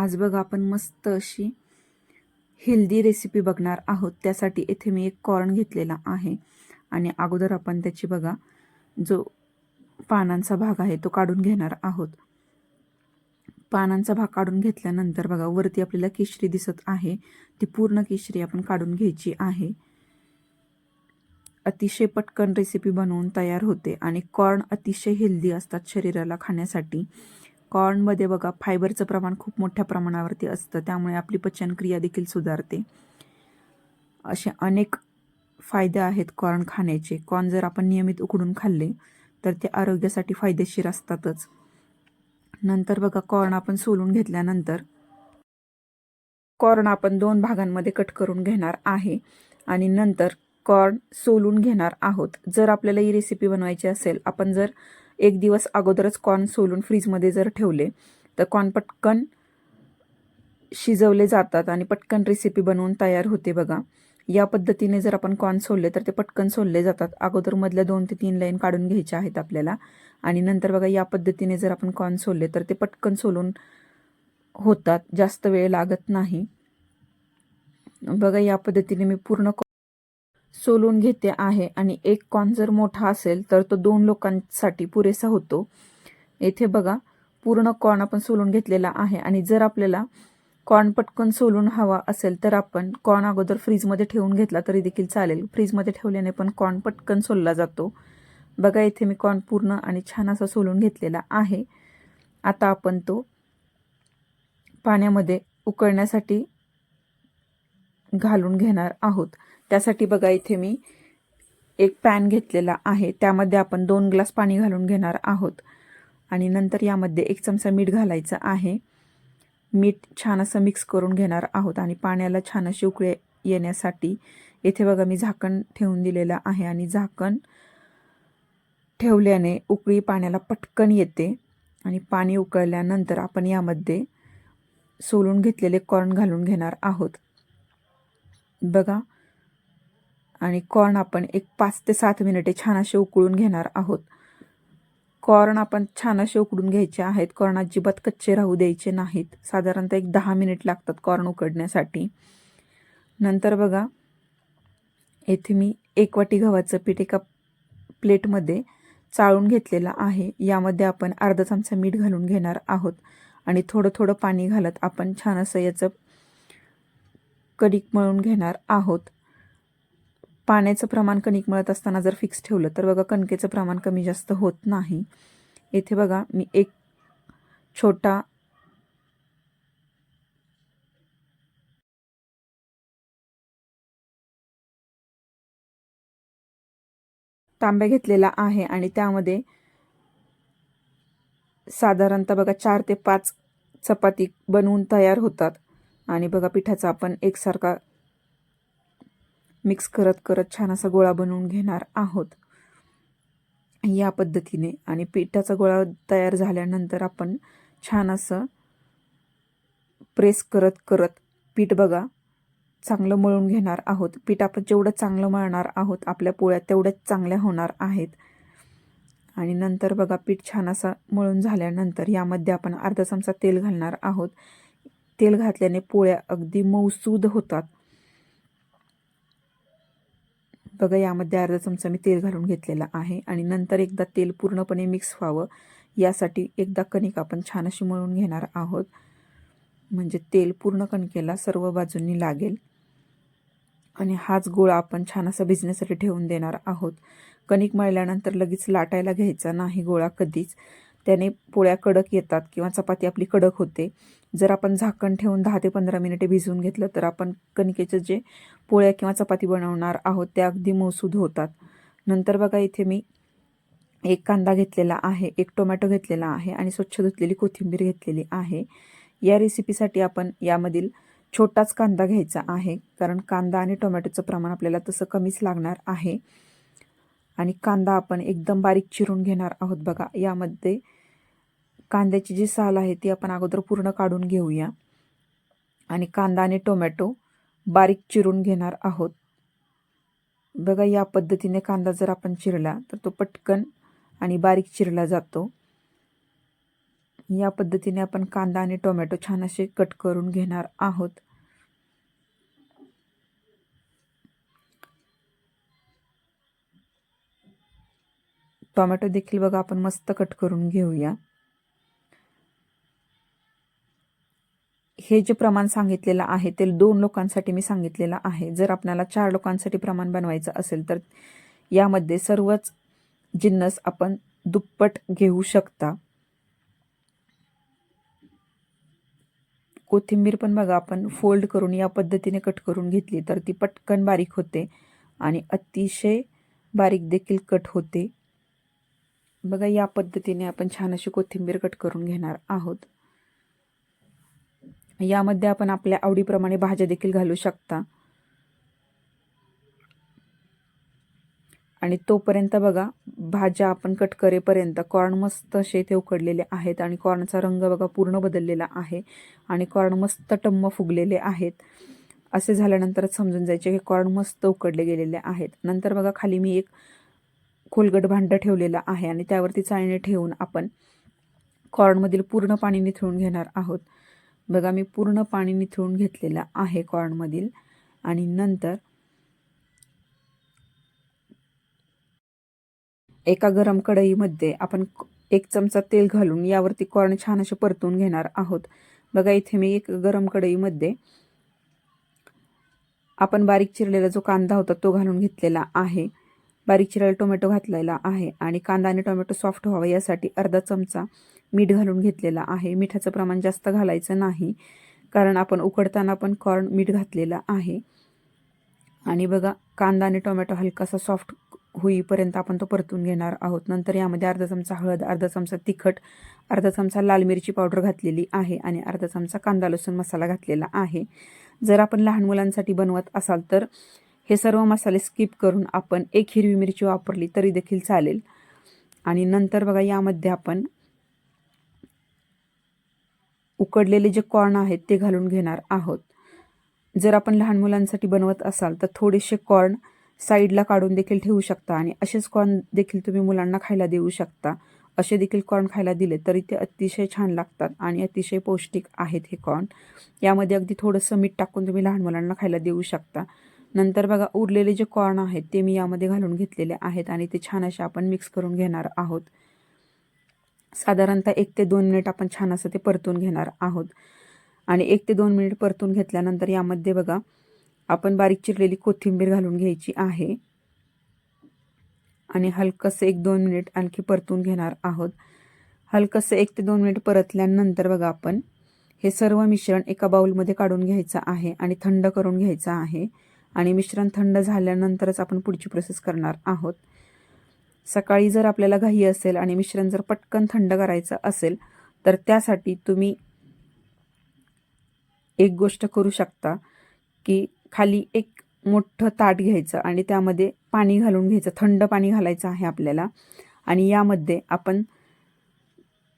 आज बघा आपण मस्त अशी हेल्दी रेसिपी बघणार आहोत. त्यासाठी येथे मी एक कॉर्न घेतलेला आहे. आणि अगोदर आपण त्याची बघा जो पानांचा भाग आहे तो काढून घेणार आहोत. पानांचा भाग काढून घेतल्यानंतर बघा वरती आपल्याला केशरी दिसत आहे. ती पूर्ण केशरी आपण काढून घ्यायची आहे. अतिशय पटकन रेसिपी बनवून तयार होते. आणि कॉर्न अतिशय हेल्दी असतात शरीराला खाण्यासाठी. कॉर्नमध्ये बघा फायबरचं प्रमाण खूप मोठ्या प्रमाणावरती असतं. त्यामुळे आपली पचनक्रिया देखील सुधारते. असे अनेक फायदे आहेत कॉर्न खाण्याचे. कॉर्न जर आपण नियमित उकडून खाल्ले तर ते आरोग्यासाठी फायदेशीर असतातच. नंतर बघा कॉर्न आपण सोलून घेतल्यानंतर कॉर्न आपण दोन भागांमध्ये कट करून घेणार आहे आणि नंतर कॉर्न सोलून घेणार आहोत. जर आपल्याला ही रेसिपी बनवायची असेल आपण जर एक दिवस अगोदरच कॉर्न सोलून फ्रीजमध्ये जर ठेवले तर कॉर्न पटकन शिजवले जातात आणि पटकन रेसिपी बनवून तयार होते बघा. या पद्धतीने जर आपण कॉर्न सोलले तर ते पटकन सोलले जातात. अगोदर मधल्या दोन ते तीन लाईन काढून घ्यायच्या आहेत आपल्याला. आणि नंतर बघा या पद्धतीने जर आपण कॉर्न सोलले तर ते पटकन सोलून होतात. जास्त वेळ लागत नाही. बघा या पद्धतीने मी पूर्ण सोलून घेते आहे आणि एक कॉन जर मोठा असेल तर तो दोन लोकांसाठी पुरेसा होतो. येथे बघा पूर्ण कॉर्न आपण सोलून घेतलेला आहे आणि जर आपल्याला कॉर्न पटकन सोलून हवा असेल तर आपण कॉर्न अगोदर फ्रीजमध्ये ठेवून घेतला तरी देखील चालेल. फ्रीजमध्ये ठेवल्याने पण कॉर्न पटकन सोलला जातो. बघा इथे मी कॉर्न पूर्ण आणि छान असा सोलून घेतलेला आहे. आता आपण तो पाण्यामध्ये उकळण्यासाठी घालून घेणार आहोत. त्यासाठी बघा इथे मी एक पॅन घेतलेला आहे. त्यामध्ये आपण दोन ग्लास पाणी घालून घेणार आहोत. आणि नंतर यामध्ये एक चमचा मीठ घालायचं आहे. मीठ छान असं मिक्स करून घेणार आहोत आणि पाण्याला छान अशी उकळे येण्यासाठी येथे बघा मी झाकण ठेवून दिलेलं आहे आणि झाकण ठेवल्याने उकळी पाण्याला पटकन येते. आणि पाणी उकळल्यानंतर आपण यामध्ये सोलून घेतलेले कॉर्न घालून घेणार आहोत. बघा आणि कॉर्न आपण एक पाच ते सात मिनिटे छान असे उकळून घेणार आहोत. कॉर्न आपण छान असे उकडून घ्यायचे आहेत. कॉर्न अजिबात कच्चे राहू द्यायचे नाहीत. साधारणतः एक दहा मिनिट लागतात कॉर्न उकडण्यासाठी. नंतर बघा येथे मी एक वाटी गव्हाचं पीठ एका प्लेटमध्ये चाळून घेतलेलं आहे. यामध्ये आपण अर्धा चमचा मीठ घालून घेणार आहोत. आणि थोडं थोडं पाणी घालत आपण छान असं याचं कणिक मळून घेणार आहोत. पाण्याचं प्रमाण कणिक मळत असताना जर फिक्स ठेवलं तर बघा कणकेचं प्रमाण कमी जास्त होत नाही. येथे बघा मी एक छोटा तांब्या घेतलेला आहे आणि त्यामध्ये साधारणतः बघा चार ते पाच चपाती बनवून तयार होतात. आणि बघा पिठाचा आपण एकसारखा मिक्स करत करत छान असा गोळा बनवून घेणार आहोत. या पद्धतीने आणि पिठाचा गोळा तयार झाल्यानंतर आपण छान असं प्रेस करत करत पीठ बघा चांगलं मळून घेणार आहोत. पीठ आपण जेवढं चांगलं मळणार आहोत आपल्या पोळ्या तेवढ्याच चांगल्या होणार आहेत. आणि नंतर बघा पीठ छान असं मळून झाल्यानंतर यामध्ये आपण अर्धा चमचा तेल घालणार आहोत. तेल घातल्याने पोळ्या अगदी मऊसूद होतात. बघा यामध्ये अर्धा चमचा मी तेल घालून घेतलेला आहे आणि नंतर एकदा तेल पूर्णपणे मिक्स व्हावं. यासाठी एकदा कणिक आपण छान अशी मळून घेणार आहोत. म्हणजे तेल पूर्ण कणकेला सर्व बाजूंनी लागेल. आणि हाच गोळा आपण छान असा भिजण्यासाठी ठेवून देणार आहोत. कणिक मळल्यानंतर लगेच लाटायला घ्यायचा नाही गोळा कधीच. त्याने पोळ्या कडक येतात किंवा चपाती आपली कडक होते. जर आपण झाकण ठेवून दहा ते पंधरा मिनिटे भिजवून घेतलं तर आपण कणिकेचं जे पोळ्या किंवा चपाती बनवणार आहोत त्या अगदी मौसूद होतात. नंतर बघा इथे मी एक कांदा घेतलेला आहे एक टोमॅटो घेतलेला आहे आणि स्वच्छ धुतलेली कोथिंबीर घेतलेली आहे. या रेसिपीसाठी आपण यामधील छोटाच कांदा घ्यायचा आहे कारण कांदा आणि टोमॅटोचं प्रमाण आपल्याला तसं कमीच लागणार आहे. आणि कांदा आपण एकदम बारीक चिरून घेणार आहोत बघा यामध्ये कांद्याची जी साल आहे ती आपण अगोदर पूर्ण काढून घेऊया. आणि कांदा आणि टोमॅटो बारीक चिरून घेणार आहोत. बघा या पद्धतीने कांदा जर आपण चिरला तर तो पटकन आणि बारीक चिरला जातो. या पद्धतीने आपण कांदा आणि टोमॅटो छान असे कट करून घेणार आहोत. टोमॅटो देखील बघा आपण मस्त कट करून घेऊया. हे जे प्रमाण सांगितलेलं आहे ते दोन लोकांसाठी मी सांगितलेलं आहे. जर आपल्याला चार लोकांसाठी प्रमाण बनवायचं असेल तर यामध्ये सर्वच जिन्नस आपण दुप्पट घेऊ शकता. कोथिंबीर पण बघा आपण फोल्ड करून या पद्धतीने कट करून घेतली तर ती पटकन बारीक होते आणि अतिशय बारीक देखील कट होते. बघा या पद्धतीने आपण छान अशी कोथिंबीर कट करून घेणार आहोत. यामध्ये आपण आपल्या आवडीप्रमाणे भाज्या देखील घालू शकता. आणि तोपर्यंत बघा भाज्या आपण कट करेपर्यंत कॉर्न मस्त असे इथे उकडलेले आहेत आणि कॉर्नचा रंग बघा पूर्ण बदललेला आहे आणि कॉर्न मस्त टम्म फुगलेले आहेत. असे झाल्यानंतरच समजून जायचे की कॉर्न मस्त उकडले गेलेले आहेत. नंतर बघा खाली मी एक खोलगट भांडं ठेवलेलं आहे आणि त्यावरती चाळणी ठेवून आपण कॉर्नमधील पूर्ण पाणी निथळून घेणार आहोत. बघा मी पूर्ण पाणी निथळून घेतलेलं आहे कॉर्नमधील. आणि नंतर एका गरम कढईमध्ये आपण एक चमचा तेल घालून यावरती कॉर्न छान असे परतून घेणार आहोत. बघा इथे मी एक गरम कढईमध्ये आपण बारीक चिरलेला जो कांदा होता तो घालून घेतलेला आहे. बारीक चिरलेला टोमॅटो घातलेला आहे. आणि कांदा आणि टोमॅटो सॉफ्ट व्हावा यासाठी अर्धा चमचा मीठ घालून घेतलेला आहे. मिठाचं प्रमाण जास्त घालायचं नाही कारण आपण उकडताना पण कॉर्न मीठ घातलेलं आहे. आणि बघा कांदा आणि टोमॅटो हलकासा सॉफ्ट होईपर्यंत आपण तो परतून घेणार आहोत. नंतर यामध्ये अर्धा चमचा हळद अर्धा चमचा तिखट अर्धा चमचा लाल मिरची पावडर घातलेली आहे आणि अर्धा चमचा कांदा लसूण मसाला घातलेला आहे. जर आपण लहान मुलांसाठी बनवत असाल तर हे सर्व मसाले स्किप करून आपण एक हिरवी मिरची वापरली तरी देखील चालेल. आणि नंतर बघा यामध्ये आपण उकडलेले जे कॉर्न आहेत ते घालून घेणार आहोत. जर आपण लहान मुलांसाठी बनवत असाल तर थोडेसे कॉर्न साईडला काढून देखील ठेवू शकता आणि असेच कॉर्न देखील तुम्ही मुलांना खायला देऊ शकता. असे देखील कॉर्न खायला दिले तरी ते अतिशय छान लागतात आणि अतिशय पौष्टिक आहेत हे कॉर्न. यामध्ये अगदी थोडंसं मीठ टाकून तुम्ही लहान मुलांना खायला देऊ शकता. नंतर बघा उरलेले जे कॉर्न आहेत ते मी यामध्ये घालून घेतलेले आहेत आणि ते छान असे आपण मिक्स करून घेणार आहोत. साधारणतः एक ते दोन मिनिट आपण छान असं ते परतून घेणार आहोत. आणि एक ते दोन मिनिट परतून घेतल्यानंतर यामध्ये बघा आपण बारीक चिरलेली कोथिंबीर घालून घ्यायची आहे. आणि हलकंसं एक दोन मिनिट आणखी परतून घेणार आहोत. हलकंसं एक ते दोन मिनिट परतल्यानंतर बघा आपण हे सर्व मिश्रण एका बाउलमध्ये काढून घ्यायचं आहे आणि थंड करून घ्यायचं आहे. आणि मिश्रण थंड झाल्यानंतरच आपण पुढची प्रोसेस करणार आहोत. सकाळी जर आपल्याला घाई असेल आणि मिश्रण जर पटकन थंड करायचं असेल तर त्यासाठी तुम्ही एक गोष्ट करू शकता की खाली एक मोठं ताट घ्यायचं आणि त्यामध्ये पाणी घालून घ्यायचं थंड पाणी घालायचं आहे आपल्याला. आणि यामध्ये आपण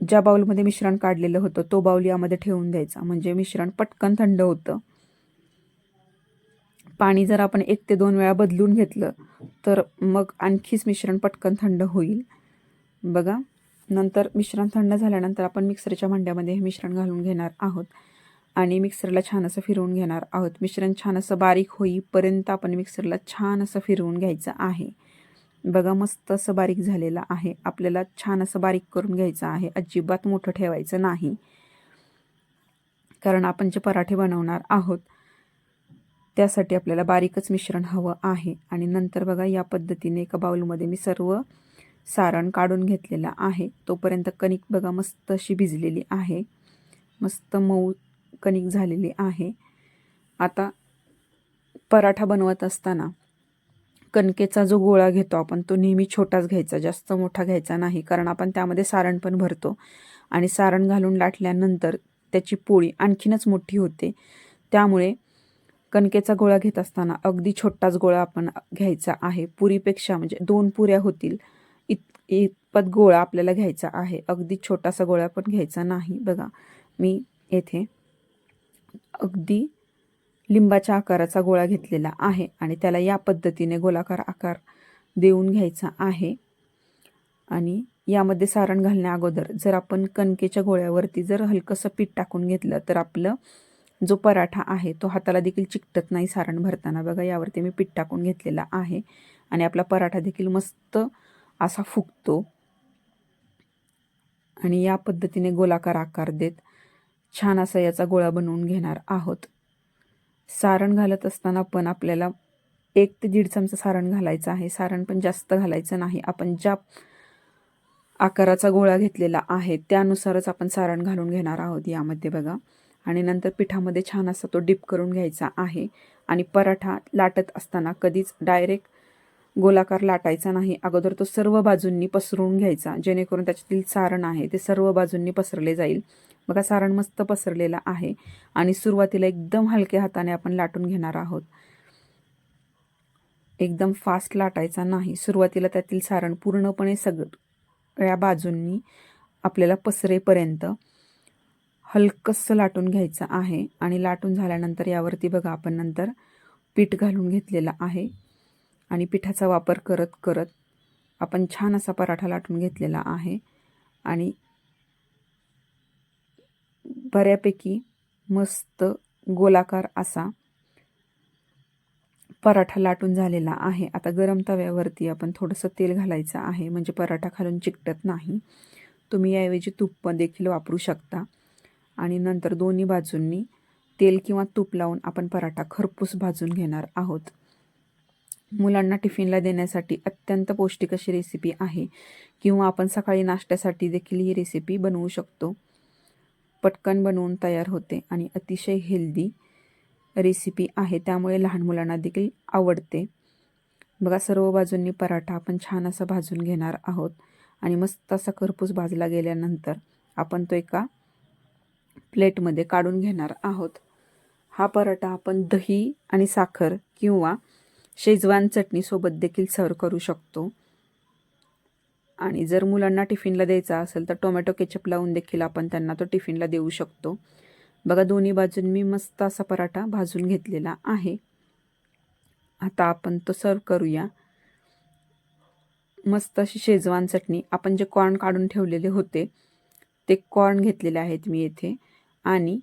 ज्या बाऊलमध्ये मिश्रण काढलेलं होतं तो बाऊल यामध्ये ठेवून द्यायचा. म्हणजे मिश्रण पटकन थंड होतं. पाणी जर आपण एक ते दोन वेळा बदलून घेतलं तर मग आणखीच मिश्रण पटकन थंड होईल. बघा नंतर मिश्रण थंड झाल्यानंतर आपण मिक्सरच्या भांड्यामध्ये हे मिश्रण घालून घेणार आहोत. आणि मिक्सरला छान असं फिरवून घेणार आहोत. मिश्रण छान असं बारीक होईपर्यंत आपण मिक्सरला छान असं फिरवून घ्यायचं आहे. बघा मस्त असं बारीक झालेलं आहे. आपल्याला छान असं बारीक करून घ्यायचं आहे. अजिबात मोठं ठेवायचं नाही. कारण आपण जे पराठे बनवणार आहोत त्यासाठी आपल्याला बारीकच मिश्रण हवं आहे. आणि नंतर बघा या पद्धतीने एका बाउलमध्ये मी सर्व सारण काढून घेतलेला आहे. तोपर्यंत कणिक बघा मस्त अशी भिजलेली आहे. मस्त मऊ कणिक झालेली आहे. आता पराठा बनवत असताना कणकेचा जो गोळा घेतो आपण तो नेहमी छोटाच घ्यायचा जास्त मोठा घ्यायचा नाही कारण आपण त्यामध्ये सारण पण भरतो. आणि सारण घालून लाटल्यानंतर त्याची पोळी आणखीनच मोठी होते. त्यामुळे कणकेचा गोळा घेत असताना अगदी छोटाच गोळा आपण घ्यायचा आहे. पुरीपेक्षा म्हणजे दोन पुऱ्या होतील. इत इतपत गोळा आपल्याला घ्यायचा आहे. अगदी छोटासा गोळा पण घ्यायचा नाही. बघा मी येथे अगदी लिंबाच्या आकाराचा गोळा घेतलेला आहे आणि त्याला या पद्धतीने गोलाकार आकार देऊन घ्यायचा आहे. आणि यामध्ये सारण घालण्या अगोदर जर आपण कणकेच्या गोळ्यावरती जर हलकंसं पीठ टाकून घेतलं तर आपलं जो पराठा आहे तो हाताला देखील चिकटत नाही सारण भरताना. बघा यावरती मी पीठ टाकून घेतलेला आहे आणि आपला पराठा देखील मस्त असा फुगतो. आणि या पद्धतीने गोलाकार आकार देत छान असा याचा गोळा बनवून घेणार आहोत. सारण घालत असताना पण आपल्याला एक ते दीड चमचा सारण घालायचं आहे. सारण पण जास्त घालायचं नाही. आपण ज्या आकाराचा गोळा घेतलेला आहे त्यानुसारच आपण सारण घालून घेणार आहोत यामध्ये बघा. आणि नंतर पिठामध्ये छान असा तो डिप करून घ्यायचा आहे. आणि पराठा लाटत असताना कधीच डायरेक्ट गोलाकार लाटायचा नाही. अगोदर तो सर्व बाजूंनी पसरून घ्यायचा. जेणेकरून त्याच्यातील सारण आहे ते सर्व बाजूंनी पसरले जाईल. बघा सारण मस्त पसरलेलं आहे. आणि सुरुवातीला एकदम हलक्या हाताने आपण लाटून घेणार आहोत. एकदम फास्ट लाटायचा नाही. सुरुवातीला त्यातील सारण पूर्णपणे सगळ्या बाजूंनी आपल्याला पसरेपर्यंत हलकंसं लाटून घ्यायचं आहे आणि लाटून झाल्यानंतर यावरती बघा आपण नंतर पीठ घालून घेतलेलं आहे आणि पिठाचा वापर करत करत आपण छान असा पराठा लाटून घेतलेला आहे आणि बऱ्यापैकी मस्त गोलाकार असा पराठा लाटून झालेला आहे. आता गरम तव्यावरती आपण थोडंसं तेल घालायचं आहे. म्हणजे पराठा खालून चिकटत नाही. तुम्ही याऐवजी तूप देखील वापरू शकता. आणि नंतर दोन्ही बाजूंनी तेल किंवा तूप लावून आपण पराठा खरपूस भाजून घेणार आहोत. मुलांना टिफिनला देण्यासाठी अत्यंत पौष्टिक अशी रेसिपी आहे. किंवा आपण सकाळी नाश्त्यासाठी देखील ही रेसिपी बनवू शकतो. पटकन बनवून तयार होते आणि अतिशय हेल्दी रेसिपी आहे. त्यामुळे लहान मुलांना देखील आवडते. बघा सर्व बाजूंनी पराठा आपण छान असा भाजून घेणार आहोत. आणि मस्त असा खरपूस भाजला गेल्यानंतर आपण तो एका प्लेटमध्ये काढून घेणार आहोत. हा पराठा आपण दही आणि साखर किंवा शेजवान चटणीसोबत देखील सर्व करू शकतो. आणि जर मुलांना टिफिनला द्यायचा असेल तर टोमॅटो केचप लावून देखील आपण त्यांना तो टिफिनला देऊ शकतो. बघा दोन्ही बाजून मी मस्त असा पराठा भाजून घेतलेला आहे. आता आपण तो सर्व करूया. मस्त अशी शेजवान चटणी आपण जे कॉर्न काढून ठेवलेले होते ते कॉर्न घेतलेले आहेत मी येथे. आणि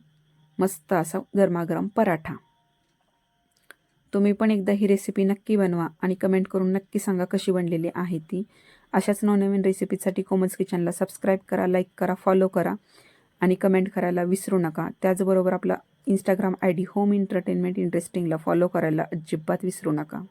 मस्त असा गरमागरम पराठा. तुम्ही पण एकदा ही रेसिपी नक्की बनवा आणि कमेंट करून नक्की सांगा कशी बनलेली आहे ती. अशाच नवनवीन रेसिपीसाठी कोमल्स किचनला सबस्क्राईब करा लाईक करा फॉलो करा आणि कमेंट करायला विसरू नका. त्याचबरोबर आपला Instagram I D home entertainment इंटरेस्टिंगला फॉलो करायला अजिबात विसरू नका.